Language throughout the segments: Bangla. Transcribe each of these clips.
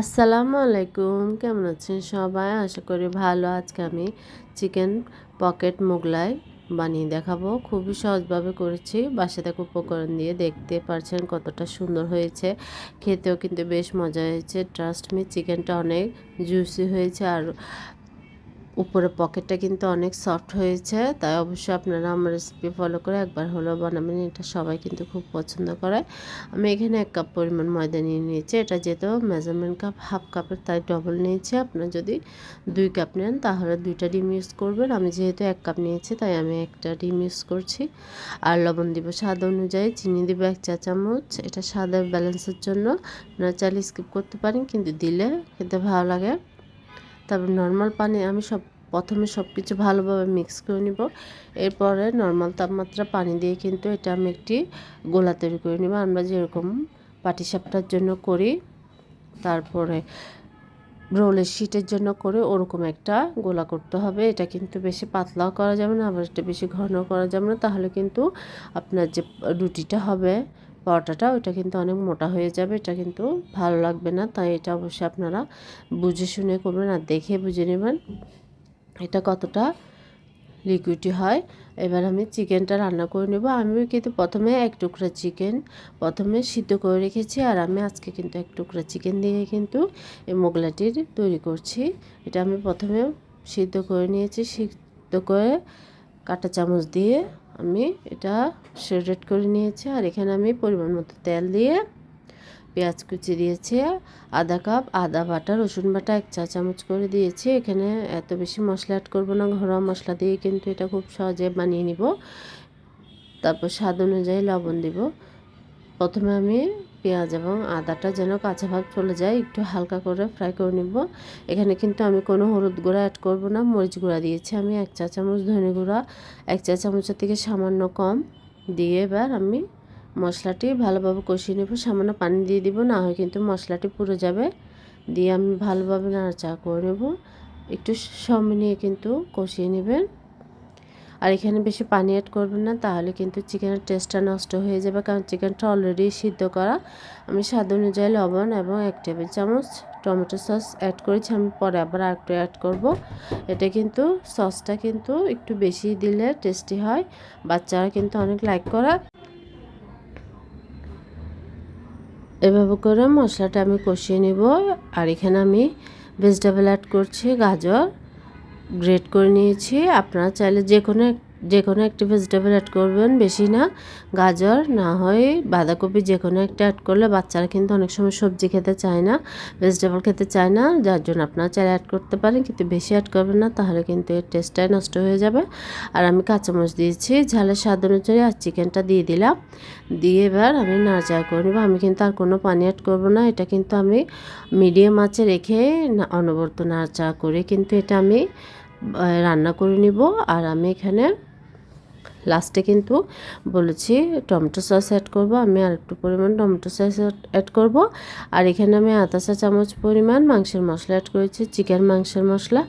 আসসালামু আলাইকুম। কেমন আছেন সবাই? আশা করি ভালো। আজকে আমি চিকেন পকেট মোগলাই বানিয়ে দেখাবো। খুবই সহজভাবে করেছি। বাসা থেকে উপকরণ দিয়ে দেখতে পারছেন কতটা সুন্দর হয়েছে। খেতেও কিন্তু বেশ মজা হয়েছে। ট্রাস্ট মি চিকেনটা অনেক জুসি হয়েছে। আর উপরে পকেটটা কিন্তু অনেক সফট হয়েছে, তাই অবশ্যই আপনারা আমার রেসিপি ফলো করে একবার হলেও বানাবেন, এটা সবাই কিন্তু খুব পছন্দ করে। আমি এখানে এক কাপ পরিমাণ ময়দা নিয়ে নিয়েছি, এটা যেহেতু মেজারমেন্ট কাপ হাফ কাপের তাই ডবল নিয়েছি। আপনার যদি দুই কাপ নেন, তাহলে দুইটা ডিম ইউজ করবেন। আমি যেহেতু এক কাপ নিয়েছি, তাই আমি একটা ডিম ইউজ করছি। আর লবণ দিব স্বাদ অনুযায়ী, চিনি দিব এক চা চামচ, এটা স্বাদের ব্যালেন্সের জন্য। আপনারা চাইলে স্কিপ করতে পারেন, কিন্তু দিলে খেতে ভালো লাগে। তারপর নর্মাল পানি আমি সব প্রথমে সব কিছু ভালোভাবে মিক্স করে নিব। এরপরে নর্মাল তাপমাত্রা পানি দিয়ে কিন্তু এটা আমি একটি গোলা তৈরি করে নিব। আমরা যেরকম পাটিসাপটার জন্য করি, তারপরে রোলের শিটের জন্য করে, ওরকম একটা গোলা করতে হবে। এটা কিন্তু বেশি পাতলাও করা যাবে না, আবার এটা বেশি ঘন করা যাবে না। তাহলে কিন্তু আপনার যে রুটিটা হবে পরোটাটা, ওইটা কিন্তু অনেক মোটা হয়ে যাবে, এটা কিন্তু ভালো লাগবে না, তাই এটা অবশ্যই আপনারা বুঝে শুনে করবেন আর দেখে বুঝে নেবেন এটা কতটা লিকুইডি হয়। এবার আমি চিকেনটা রান্না করে নেব। আমি কিন্তু প্রথমে এক টুকরা চিকেন প্রথমে সিদ্ধ করে রেখেছি আর আমি আজকে কিন্তু এক টুকরা চিকেন দিয়ে কিন্তু এই মোগলাটির তৈরি করছি। এটা আমি প্রথমে সিদ্ধ করে নিয়েছি, সিদ্ধ করে কাটা চামচ দিয়ে আমি এটা শেডেড করে নিয়েছি, আর এখানে আমি পরিমাণ মতো তেল দিয়ে পেঁয়াজ কুচি দিয়েছি, আধা কাপ আদা বাটা, রসুন বাটা, এক চা চামচ করে দিয়েছি। এখানে এত বেশি মশলা অ্যাড করব না, ঘরোয়া মশলা দিয়ে কিন্তু এটা খুব সহজে বানিয়ে নিব। তারপর স্বাদ অনুযায়ী লবণ দিব। প্রথমে আমি পেঁয়াজ এবং আদাটা যেন কাঁচা ভাব চলে যায়, একটু হালকা করে ফ্রাই করে নিব। এখানে কিন্তু আমি কোনো হলুদ গুঁড়া অ্যাড করব না, মরিচ গুঁড়া দিয়েছি আমি এক চা চামচ ধনে গুঁড়া, এক চা চামচের থেকে সামান্য কম। দিয়ে এবার আমি মশলাটি ভালোভাবে কষিয়ে নেব, সামান্য পানি দিয়ে দিব, না হয় কিন্তু মশলাটি পুরো যাবে। দিয়ে আমি ভালোভাবে নাড়াচাড়া করে নেব। একটু সময় নিয়ে কিন্তু কষিয়ে নেবেন। আর এখানে বেশি পানি অ্যাড করবেন না, তাহলে কিন্তু চিকেনের টেস্টটা নষ্ট হয়ে যাবে, কারণ চিকেনটা অলরেডি সিদ্ধ করা। আমি স্বাদ অনুযায়ী লবণ এবং এক টেবিল চামচ টমেটো সস অ্যাড করেছি, আমি পরে আবার আরেকটু অ্যাড করব। এটা কিন্তু সসটা কিন্তু একটু বেশি দিলে টেস্টি হয়, বাচ্চারা কিন্তু অনেক লাইক করা। এভাবে করে মশলাটা আমি কষিয়ে নেব, আর এখানে আমি ভেজিটেবল অ্যাড করছি, গাজর। গ্রেট করে নিয়েছি। আপনারা চাইলে যে কোনো যে কোনো একটি ভেজিটেবল অ্যাড করবেন, বেশি না। গাজর, না হয় বাঁধাকপি যে কোনো একটা অ্যাড করলে বাচ্চারা কিন্তু অনেক সময় সবজি খেতে চায় না ভেজিটেবল খেতে চায় না, যার জন্য আপনারা চাইলে অ্যাড করতে পারেন, কিন্তু বেশি অ্যাড করবেন না, তাহলে কিন্তু এর টেস্টটাই নষ্ট হয়ে যাবে। আর আমি কাঁচামচ দিয়েছি, ঝালের স্বাদ অনুযায়ী আর চিকেনটা দিয়ে দিলাম। দিয়ে এবার আমি নাড়াচাড়া করে নেব। আমি কিন্তু আর কোনো পানি অ্যাড করব না, এটা কিন্তু আমি মিডিয়াম আঁচে রেখে অনবরত নাড়াচাড়া করে কিন্তু এটা আমি রান্না করে নিব। আর আমি এখানে লাস্টে কিন্তু বলেছি টমেটো সস অ্যাড করব, আমি আর একটু পরিমাণ টমেটো সস অ্যাড করব। আর এখানে আমি আধা চা চামচ পরিমাণ মাংসের মশলা অ্যাড করেছি চিকেন মাংসের মশলা।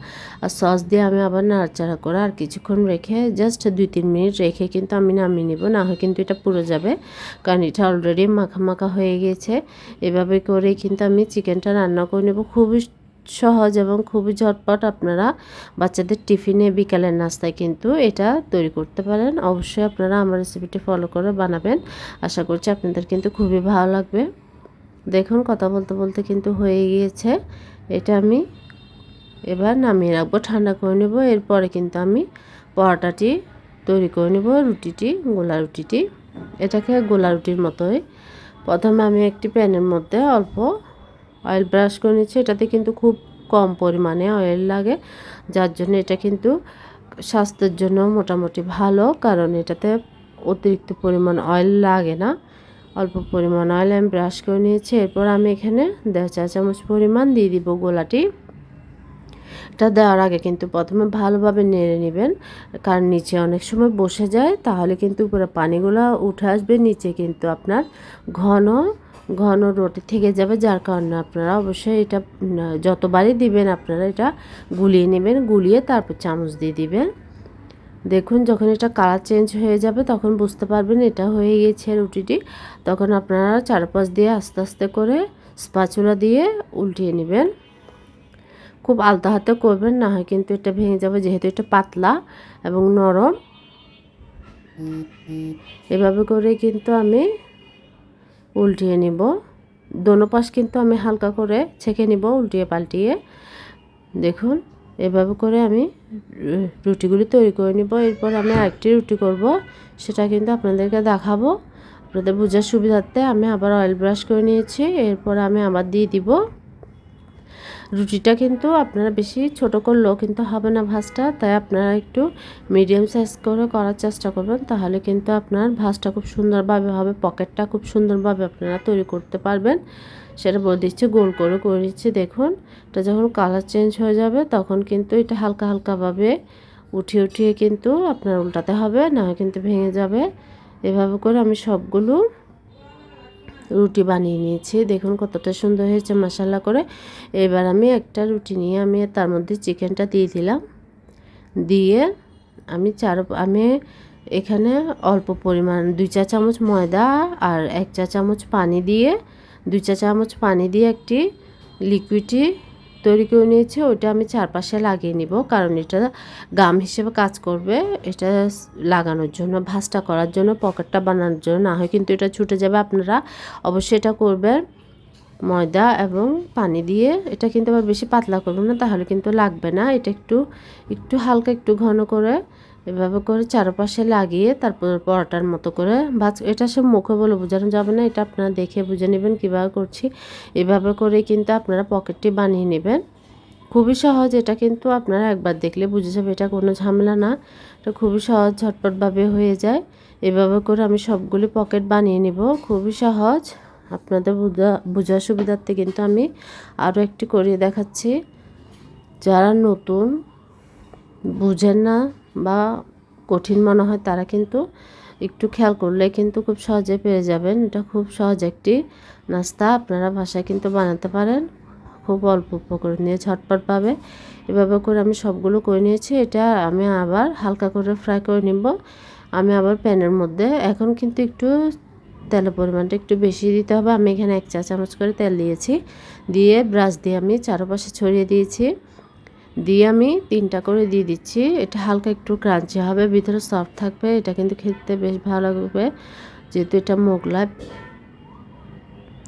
আর সস দিয়ে আমি আবার নাড়াচাড়া করে আর কিছুক্ষণ রেখে জাস্ট দুই তিন মিনিট রেখে কিন্তু আমি নামিয়ে নিব, না হয় কিন্তু এটা পুরো যাবে। কারণ এটা অলরেডি মাখা মাখা হয়ে গিয়েছে এভাবে করে কিন্তু আমি চিকেনটা রান্না করে নেব। খুবই সহজ এবং খুবই ঝটপট আপনারা বাচ্চাদের টিফিনে বিকালের নাস্তায় কিন্তু এটা তৈরি করতে পারেন। অবশ্যই আপনারা আমার রেসিপিটি ফলো করে বানাবেন। আশা করছি আপনাদের কিন্তু খুবই ভালো লাগবে। দেখুন, কথা বলতে বলতে কিন্তু হয়ে গিয়েছে। এটা আমি এবার নামিয়ে রাখব, ঠান্ডা করে নেব। এরপরে কিন্তু আমি পরোটাটি তৈরি করে নেব, রুটিটি, গোলা রুটিটি। এটাকে গোলা রুটির মতোই। প্রথমে আমি একটি প্যানের মধ্যে অল্প অয়েল ব্রাশ করে নিচ্ছি। এটাতে কিন্তু খুব কম পরিমাণে অয়েল লাগে। যার জন্য এটা কিন্তু স্বাস্থ্যের জন্য মোটামুটি ভালো, কারণ এটাতে অতিরিক্ত পরিমাণ অয়েল লাগে না। অল্প পরিমাণ অয়েল আমি ব্রাশ করে নিয়েছি। এরপর আমি এখানে দেড় চা চামচ পরিমাণ দিয়ে দিব গোলাটি। এটা দেওয়ার আগে কিন্তু প্রথমে ভালোভাবে নেড়ে নেবেন। কারণ নিচে অনেক সময় বসে যায়, তাহলে কিন্তু উপরে পানিগুলো উঠে আসবে। নিচে কিন্তু আপনার ঘন ঘন রুটি থেকে যাবে, যার কারণে আপনারা অবশ্যই এটা যতবারই দিবেন আপনারা এটা গুলিয়ে নেবেন, গুলিয়ে তারপর চামচ দিয়ে দিবেন। দেখুন যখন এটা কালার চেঞ্জ হয়ে যাবে তখন বুঝতে পারবেন এটা হয়ে গেছে রুটিটি। তখন আপনারা চারপাশ দিয়ে আস্তে আস্তে করে স্পাচুলা দিয়ে উল্টিয়ে নেবেন। খুব আলতা হাতে করবেন, না হয় কিন্তু এটা ভেঙে যাবে, যেহেতু এটা পাতলা এবং নরম। এভাবে করে কিন্তু আমি উল্টিয়ে নিব। দোনো পাশ কিন্তু আমি হালকা করে ছেঁকে নিব, উল্টিয়ে পাল্টিয়ে। দেখুন, এভাবে করে আমি রুটিগুলি তৈরি করে নিব। এরপর আমি আরেকটি রুটি করব, সেটা কিন্তু আপনাদেরকে দেখাবো। আপনাদের বোঝার সুবিধার্থে আমি আবার অয়েল ব্রাশ করে নিয়েছি। এরপর আমি আবার দিয়ে দিব। রুটিটা কিন্তু আপনারা বেশি ছোট করলেও কিন্তু হবে না ভাজটা, তাই আপনারা একটু মিডিয়াম সাইজ করে করার চেষ্টা করবেন, তাহলে কিন্তু আপনার ভাজটা খুব সুন্দরভাবে হবে, পকেটটা খুব সুন্দরভাবে আপনারা তৈরি করতে পারবেন। সেটা বলে দিচ্ছি, গোল করে করে দিচ্ছি দেখুন, এটা যখন কালার চেঞ্জ হয়ে যাবে, তখন কিন্তু এটা হালকা হালকাভাবে উঠিয়ে উঠিয়ে কিন্তু আপনার উল্টাতে হবে না কিন্তু ভেঙে যাবে। এভাবে করে আমি সবগুলো রুটি বানিয়ে নিয়েছি। দেখুন কতটা সুন্দর হয়েছে মশালা করে। এবার আমি একটা রুটি নিয়ে আমি তার মধ্যে চিকেনটা দিয়ে দিলাম। দিয়ে আমি চার, আমি এখানে অল্প পরিমাণ দুই চা চামচ ময়দা আর এক চা চামচ পানি দিয়ে, দুই চা চামচ পানি দিয়ে একটি লিকুইডটি তৈরি করে নিয়েছি, ওইটা আমি চারপাশে লাগিয়ে নিব, কারণ এটা গাম হিসেবে কাজ করবে। এটা লাগানোর জন্য, ভাজটা করার জন্য, পকেটটা বানানোর জন্য না হয়, কিন্তু এটা ছুটে যাবে আপনারা অবশ্যই এটা করবেন। ময়দা এবং পানি দিয়ে, এটা কিন্তু আবার বেশি পাতলা করবেন না, তাহলে কিন্তু লাগবে না। এটা একটু একটু হালকা, একটু ঘন করে এভাবে করে চারপাশে লাগিয়ে তারপর পরোটার মতো করে ভাজ, এটা সব মুখে বলে বোঝানো যাবে না, এটা আপনারা দেখে বুঝে নেবেন কীভাবে করছি। এভাবে করে কিন্তু আপনারা পকেটটি বানিয়ে নেবেন। খুবই সহজ, এটা কিন্তু আপনারা একবার দেখলে বুঝে যাবে, এটা কোনো ঝামেলা না। এটা খুবই সহজ, ঝটপটভাবে হয়ে যায়। এভাবে করে আমি সবগুলি পকেট বানিয়ে নেব, খুবই সহজ। আপনাদের বোঝা, বোঝার সুবিধার্থে কিন্তু আমি আরও একটি করিয়ে দেখাচ্ছি। যারা নতুন, বুঝেন না বা কঠিন মনে হয়, তারা কিন্তু একটু খেয়াল করলে কিন্তু খুব সহজে পেয়ে যাবেন। এটা খুব সহজ একটি নাস্তা। আপনারা বাসায় কিন্তু বানাতে পারেন। খুব অল্প উপকরণ নিয়ে ঝটপটভাবে এভাবে করে আমি সবগুলো করে নিয়েছি। এটা আমি আবার হালকা করে ফ্রাই করে নিব। আমি আবার প্যানের মধ্যে। এখন কিন্তু একটু তেলের পরিমাণটা একটু বেশি দিতে হবে। আমি এখানে এক চা চামচ করে তেল দিয়েছি। দিয়ে ব্রাশ দিয়ে আমি চারপাশে ছড়িয়ে দিয়েছি। দিয়ে আমি তিনটা করে দিয়ে দিচ্ছি। এটা হালকা একটু ক্রাঞ্চি হবে, ভিতরে সফট থাকবে। এটা কিন্তু খেতে বেশ ভালো লাগবে, যেহেতু এটা মোগলাই।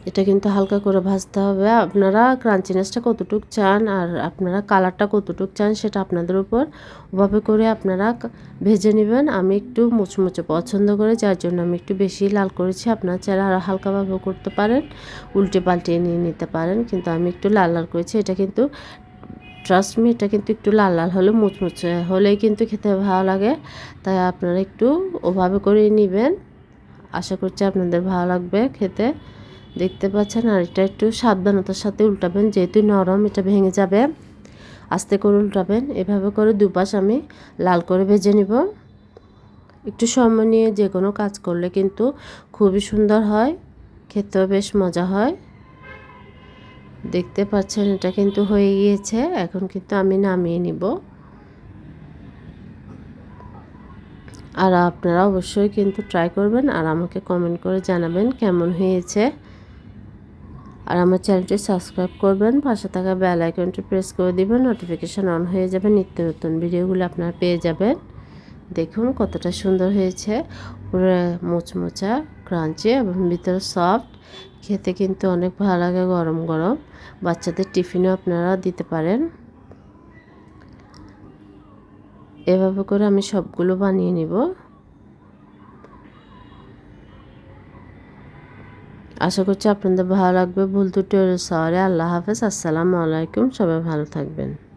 এটা কিন্তু হালকা করে ভাজতে হবে। আপনারা ক্রাঞ্চিনেসটা কতটুক চান আর আপনারা কালারটা কতটুক চান সেটা আপনাদের উপর ওভাবে করে আপনারা ভেজে নেবেন। আমি একটু মুচমুচে পছন্দ করে, যার জন্য আমি একটু বেশি লাল করেছি। আপনারা চাইলে আরও হালকাভাবে করতে পারেন, উল্টে পাল্টিয়ে নিয়ে নিতে পারেন। কিন্তু আমি একটু লাল লাল করেছি। এটা কিন্তু ট্রাস্ট মি এটা কিন্তু একটু লাল লাল হলে মুচমুচে হলেই কিন্তু খেতে ভালো লাগে। তাই আপনারা একটু ওভাবে করে নেবেন। আশা করছি আপনাদের ভালো লাগবে খেতে। দেখতে পাচ্ছেন, আর এটা একটু সাবধানতার সাথে উল্টাবেন, যেহেতু নরম, এটা ভেঙে যাবে। আস্তে করে উল্টাবেন। এভাবে করে দুপাশ আমি লাল করে ভেজে নিব। একটু সময় নিয়ে যে কোনো কাজ করলে কিন্তু খুবই সুন্দর হয়। খেতেও বেশ মজা হয়। দেখতে পাচ্ছেন, এটা কিন্তু হয়ে গিয়েছে। এখন কিন্তু আমি নামিয়ে নিব। আর আপনারা অবশ্যই কিন্তু ট্রাই করবেন আর আমাকে কমেন্ট করে জানাবেন কেমন হয়েছে। আর আমার চ্যানেলটি সাবস্ক্রাইব করবেন, পাশে থাকা বেল আইকনটি প্রেস করে দিবেন নোটিফিকেশান অন হয়ে যাবে, নিত্য নতুন ভিডিওগুলো আপনারা পেয়ে যাবেন। দেখুন কতটা সুন্দর হয়েছে। পুরো মোচমোচা ক্রাঞ্চি এবং ভিতরে সফট খেতে কিন্তু অনেক ভালো লাগে গরম গরম। বাচ্চাদের টিফিনও আপনারা দিতে পারেন। এভাবে করে আমি সবগুলো বানিয়ে নিব। আশা করছি আপনাদের ভালো লাগবে। ভুল ত্রুটি সরে। আল্লাহ হাফেজ। আসসালামু আলাইকুম। সবাই ভালো থাকবেন।